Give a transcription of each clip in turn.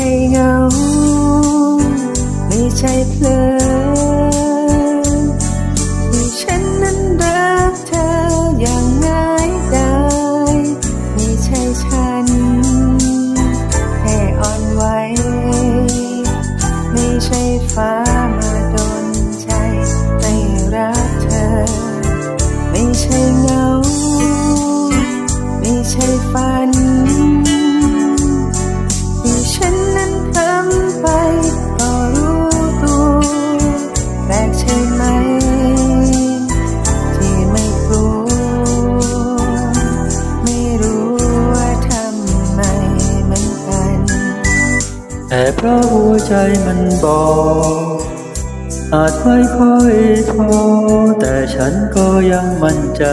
ใช่เหงา ไม่ใช่เพลิน แต่เพราะหัวใจมันบอกอาจไม่ค่อยพอ แต่ฉันก็ยังมั่นใจ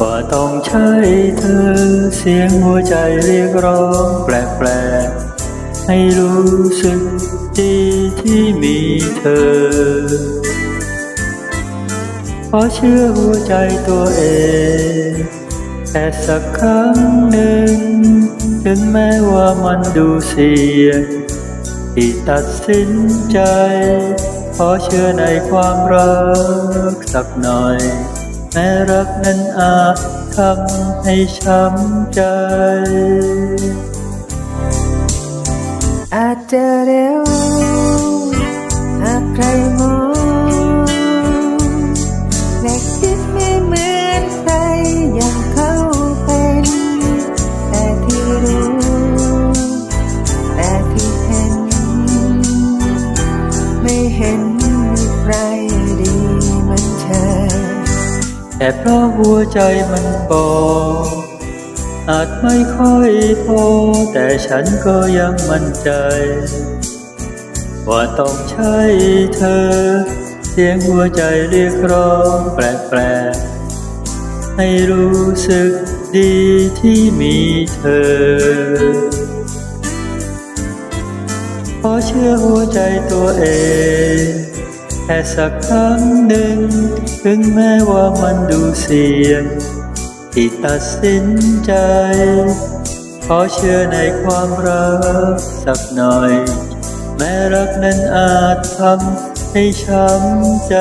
ว่าต้องใช่เธอ เสียงหัวใจเรียกร้องแปลกๆ ให้รู้สึกดีที่มีเธอ เพราะเชื่อหัวใจตัวเอง แค่สักครั้งหนึ่งถึงแม้ว่ามันดูเสียที่ตัดสินใจ ขอเชื่อในความรักสักหน่อย แม้รักนั้นอาจทำให้ช้ำใจ อาจจะเร็ว แต่เพราะหัวใจมันบอกอาจไม่ค่อยพอ แต่ฉันก็ยังมั่นใจ ว่าต้องใช่เธอ เสียงหัวใจเรียกร้องแปลกๆ ให้รู้สึกดีที่มีเธอ ขอเชื่อหัวใจตัวเอง ค่สักครั้งหนึ่ง ถึงแม้ว่ามันดูเสี่ยงที่ตัดสินใจ ขอเชื่อในความรักสักหน่อย แม้รักนั้นอาจทำให้ช้ำใจ